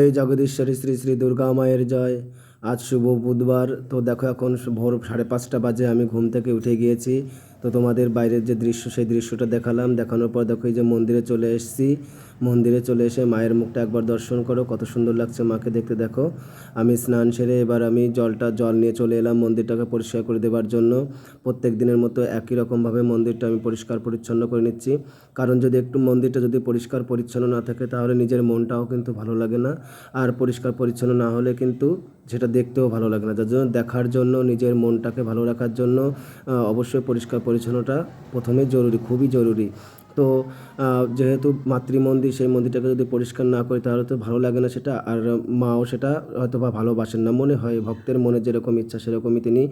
এই জগদীশ্বরী, শ্রী শ্রী দুর্গা মায়ের জয়। আজ শুভ বুধবার। তো দেখো, এখন ভোর সাড়ে পাঁচটা বাজে। আমি ঘুম থেকে উঠে গিয়েছি। তো তোমাদের বাইরের যে দৃশ্য, সেই দৃশ্যটা দেখালাম। দেখানোর পর দেখো এই যে মন্দিরে চলে এসেছি। মন্দিরে চলে এসে মায়ের মুখটা একবার দর্শন করো। কত সুন্দর লাগছে মাকে দেখতে, দেখো। আমি স্নান সেরে এবার আমি জলটা, জল নিয়ে চলে এলাম মন্দিরটাকে পরিষ্কার করে দেওয়ার জন্য। প্রত্যেক দিনের মতো একই রকমভাবে মন্দিরটা আমি পরিষ্কার পরিচ্ছন্ন করে নিচ্ছি। কারণ যদি একটু মন্দিরটা যদি পরিষ্কার পরিচ্ছন্ন না থাকে, তাহলে নিজের মনটাও কিন্তু ভালো লাগে না। আর পরিষ্কার পরিচ্ছন্ন না হলে কিন্তু সেটা দেখতেও ভালো লাগে না। যার জন্য দেখার জন্য, নিজের মনটাকে ভালো রাখার জন্য অবশ্যই পরিষ্কার পরিচ্ছন্নটা প্রথমে জরুরি খুবই জরুরি। তো যেহেতু মাতৃমন্দির, সেই মন্দিরটাকে যদি পরিষ্কার না করি তাহলে তো ভালো লাগে না সেটা। আর মাও সেটা হয়তো বা ভালোবাসেন না। মনে হয় ভক্তের মনে যেরকম ইচ্ছা সেরকমই তিনি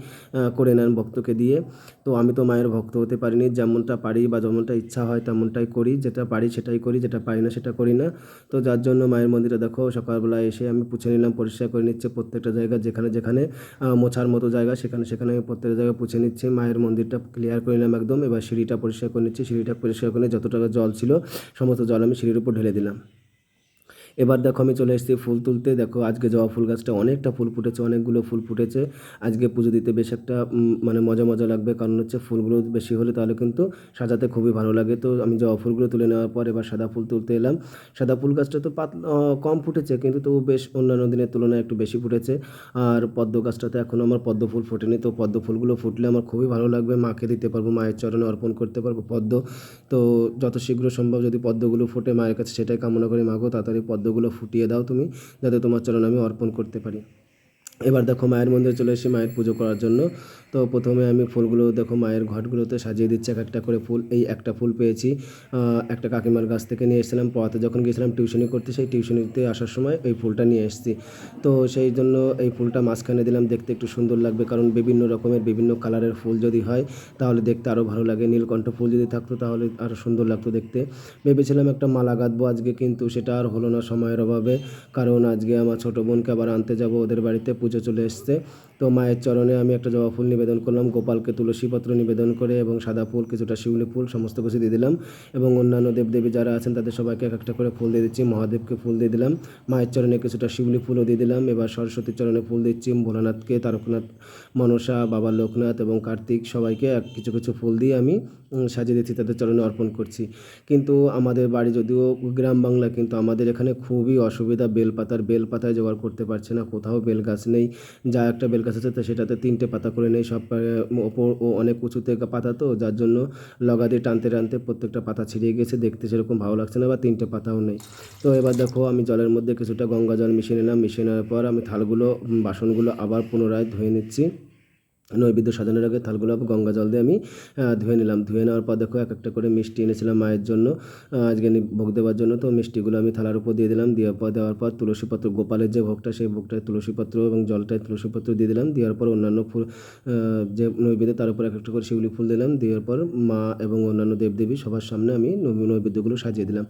করে নেন ভক্তকে দিয়ে। তো আমি তো মায়ের ভক্ত হতে পারিনি। যেমনটা পারি বা যেমনটা ইচ্ছা হয় তেমনটাই করি। যেটা পারি সেটাই করি, যেটা পারি না সেটা করি না। তো যার জন্য মায়ের মন্দিরে দেখো, সকালবেলা এসে আমি পুছে নিলাম, পরিষ্কার করে নিচ্ছে প্রত্যেকটা জায়গা, যেখানে যেখানে মোছার মতো জায়গা, সেখানে সেখানে আমি প্রত্যেকটা জায়গায় পুছে নিচ্ছি। মায়ের মন্দিরটা ক্লিয়ার করে নিলাম একদম। এবার সিঁড়িটা পরিষ্কার করে নিচ্ছি। সিঁড়িটা পরিষ্কার করে নিয়ে যত টাকা জল ছিল সমস্ত জল আমি সিঁড়ির উপর ঢেলে দিলাম। এবার দেখো আমি চলে এসেছি ফুল তুলতে। দেখো আজকে জবা ফুল গাছটা অনেকটা ফুল ফুটেছে, অনেকগুলো ফুল ফুটেছে। আজকে পুজো দিতে বেশ একটা মানে মজা মজা লাগবে। কারণ হচ্ছে ফুলগুলো বেশি হলে তাহলে কিন্তু সাজাতে খুবই ভালো লাগে। তো আমি জবা ফুলগুলো তুলে নেওয়ার পর এবার সাদা ফুল তুলতে এলাম। সাদা ফুল গাছটা তো পাত কম ফুটেছে, কিন্তু তবু বেশ অন্যান্য দিনের তুলনায় একটু বেশি ফুটেছে। আর পদ্ম গাছটাতে এখনও আমার পদ্ম ফুল ফোটেনি। তো পদ্ম ফুলগুলো ফুটলে আমার খুবই ভালো লাগবে। মাকে দিতে পারব, মায়ের চরণে অর্পণ করতে পারব পদ্ম। তো যত শীঘ্র সম্ভব যদি পদ্মগুলো ফুটে মায়ের কাছে সেটাই কামনা করি মাগো তাড়াতাড়ি পদ্মগুলো ফুটিয়ে দাও তুমি যাতে তোমার চরণ আমি অর্পণ করতে পারি। এবার দেখো মায়ের মন্দিরে চলে এসে মায়ের পুজো করার জন্য। তো প্রথমে আমি ফুলগুলো দেখো মায়ের ঘটগুলোতে সাজিয়ে দিচ্ছি, এক একটা করে ফুল। এই একটা ফুল পেয়েছি একটা কাকিমার গাছ থেকে নিয়ে এসেছিলাম। পড়াতে যখন গিয়েছিলাম টিউশনি করতে, সেই টিউশনিতে আসার সময় এই ফুলটা নিয়ে এসেছি। তো সেই জন্য এই ফুলটা মাঝখানে দিলাম, দেখতে একটু সুন্দর লাগবে। কারণ বিভিন্ন রকমের, বিভিন্ন কালারের ফুল যদি হয়, তাহলে দেখতে আরও ভালো লাগে। নীলকণ্ঠ ফুল যদি থাকতো, তাহলে আরও সুন্দর লাগতো দেখতে। ভেবেছিলাম একটা মালা গাঁথবো আজকে, কিন্তু সেটা আর হলো না সময়ের অভাবে। কারণ আজকে আমার ছোটো বোনকে আবার আনতে যাব ওদের বাড়িতে, পুজো চলে এসছে। তো মায়ের চরণে আমি একটা জবা ফুল নিবেদন করলাম, গোপালকে তুলসীপত্র নিবেদন করে এবং সাদা ফুল, কিছুটা শিউলি ফুল, সমস্ত কিছু দিয়ে দিলাম এবং অন্যান্য দেবদেবী যারা আছেন তাদের সবাইকে এক একটা করে ফুল দিয়ে দিচ্ছি, মহাদেবকে ফুল দিয়ে দিলাম। মায়ের চরণে কিছুটা শিউলি ফুলও দিয়ে দিলাম, এবার সরস্বতীর চরণে ফুল দিচ্ছি, ভোলানাথকে, তারকনাথ, মনসা, বাবা লোকনাথ এবং কার্তিক সবাইকে এক কিছু কিছু ফুল দিয়ে আমি সাজিয়ে দিচ্ছি, তাদের চরণে অর্পণ করছি। কিন্তু আমাদের বাড়ি যদিও গ্রাম বাংলা, কিন্তু আমাদের এখানে খুবই অসুবিধা, বেলপাতার, বেলপাতায় জোগাড় করতে পারছে না, কোথাও বেল গাছ নেই যা একটা বেল গাছ আছে সেটাতে তিনটে পাতা করে নেই, সব ওপর ও অনেক উঁচুতে পাতা তো, যার জন্য লগা দিয়ে টানতে টানতে প্রত্যেকটা পাতা ছিঁড়িয়ে গেছে, দেখতে সেরকম ভালো লাগছে না বা তিনটে পাতাও নেই। তো এবার দেখো আমি জলের মধ্যে কিছুটা গঙ্গা জল মিশিয়ে নিলাম, মিশিয়ে নেওয়ার পর আমি থালগুলো বাসনগুলো আবার পুনরায় ধুয়ে নিচ্ছি। নৈবেদ্য সাজানোর আগে থালগুলো গঙ্গা জল দিয়ে আমি ধুয়ে নিলাম। ধুয়ে নেওয়ার পর দেখো এক একটা করে মিষ্টি এনেছিলাম মায়ের জন্য আজকে ভোগ দেওয়ার জন্য। তো মিষ্টিগুলো আমি থালার উপর দিয়ে দিলাম। দেওয়ার পর দেওয়ার পর তুলসীপত্র গোপালের যে ভোগটা, সেই ভোগটায় তুলসীপত্র এবং জলটায় তুলসীপত্র দিয়ে দিলাম। দেওয়ার পর অন্যান্য ফুল যে নৈবেদ্য, তার উপর এক একটা করে শিউলি ফুল দিলাম। দেওয়ার পর মা এবং অন্যান্য দেবদেবী সবার সামনে আমি নৈবেদ্যগুলো সাজিয়ে দিলাম।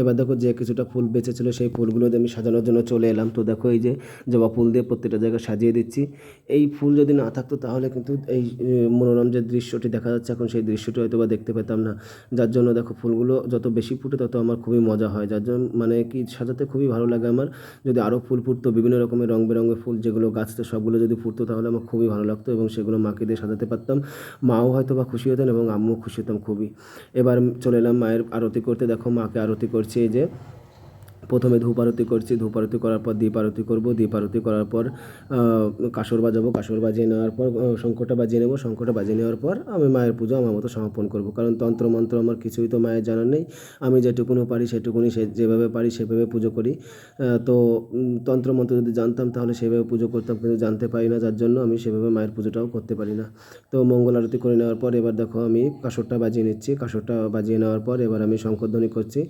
এবার দেখো যে কিছুটা ফুল বেঁচেছিলো, সেই ফুলগুলো আমি সাজানোর জন্য চলে এলাম। তো দেখো এই যে জবা ফুল দিয়ে প্রত্যেকটা জায়গায় সাজিয়ে দিচ্ছি। এই ফুল যদি না থাকতো তাহলে কিন্তু এই মনোরম যে দৃশ্যটি দেখা যাচ্ছে এখন, সেই দৃশ্যটি হয়তো বা দেখতে পেতাম না। যার জন্য দেখো ফুলগুলো যত বেশি ফুটে তত আমার খুবই মজা হয়। যার জন্য মানে কি সাজাতে খুবই ভালো লাগে আমার। যদি আরও ফুল ফুটতো, বিভিন্ন রকমের রং বেরঙের ফুল যেগুলো গাছতে সবগুলো যদি ফুটতো তাহলে আমার খুবই ভালো লাগতো এবং সেগুলো মাকে দিয়ে সাজাতে পারতাম। মাও হয়তো বা খুশি হতেন এবং আম্মুও খুশি হতাম খুবই। এবার চলে এলাম মায়ের আরতি করতে। দেখো মাকে আরতি করছি এই যে প্রথমে ধূপ আরতি করছি ধূপ আরতি করার পর দীপ আরতি করব দীপ আরতি করার পর কাসর বাজাবো কাসর বাজিয়ে নেওয়ার পর শঙ্কটা বাজিয়ে নেব শঙ্কটা বাজিয়ে নেওয়ার পর আমি মায়ের পুজো আমার মতো সমাপন করব। কারণ তন্ত্র মন্ত্র আমার কিছুই তো মায়ের জানা নেই। আমি যেটুকুনো পারি সেটুকুনি সে যেভাবে পারি সেভাবে পুজো করি। তো উম, তন্ত্র মন্ত্র যদি জানতাম তাহলে সেভাবে পুজো করতাম কিন্তু জানতে পারি না যার জন্য আমি সেভাবে মায়ের পুজোটাও করতে পারি না। তো মঙ্গল আরতি করে নেওয়ার পর এবার দেখো আমি কাসরটা বাজিয়ে নিচ্ছি কাসরটা বাজিয়ে নেওয়ার পর এবার আমি শঙ্করধ্বনি করছি।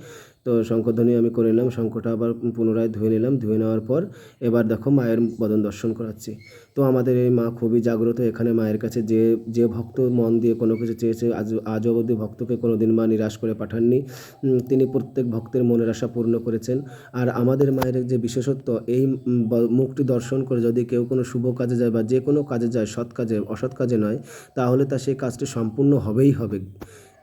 তো শঙ্করধ্বনি আমি করে নিলাম শঙ্করটা আবার পুনরায় ধুয়ে নিলাম, ধুয়ে নেওয়ার পর এবার দেখো মায়ের বদন দর্শন করাচ্ছি। তো আমাদের এই মা খুবই জাগ্রত, এখানে মায়ের কাছে যে যে ভক্ত মন দিয়ে কোনো কিছু চেয়েছে, আজ আজ অবধি ভক্তকে কোনো দিন মা নিরাশ করে পাঠাননি। তিনি প্রত্যেক ভক্তের মনের আশা পূর্ণ করেছেন। আর আমাদের মায়ের যে বিশেষত্ব, এই মুখটি দর্শন করে যদি কেউ কোনো শুভ কাজে যায় বা যে কোনো কাজে যায়, সৎ কাজে, অসৎ কাজে নয়, তাহলে তা সেই কাজটি সম্পূর্ণ হবেই হবে।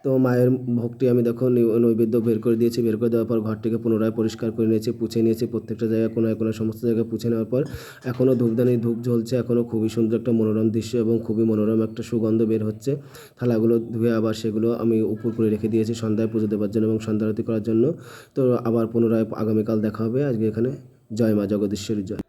তো মায়ের ভোগটি আমি দেখো নৈবেদ্য বের করে দিয়েছি। বের করে দেওয়ার পর ঘরটিকে পুনরায় পরিষ্কার করে নিয়েছি, পুছে নিয়েছি। প্রত্যেকটা জায়গায় কোনো কোনায় সমস্ত জায়গায় পুছে নেওয়ার পর এখনও ধূপদানি, ধূপ জ্বলছে। এখনও খুবই সুন্দর একটা মনোরম দৃশ্য এবং খুবই মনোরম একটা সুগন্ধ বের হচ্ছে। থালাগুলো ধুয়ে আবার সেগুলো আমি উপর করে রেখে দিয়েছি সন্ধ্যায় পুজো দেওয়ার জন্য এবং সন্ধ্যারতি করার জন্য। তো আবার পুনরায় আগামীকাল দেখা হবে। আজকে এখানে জয় মা জগদীশ্বরী জয়।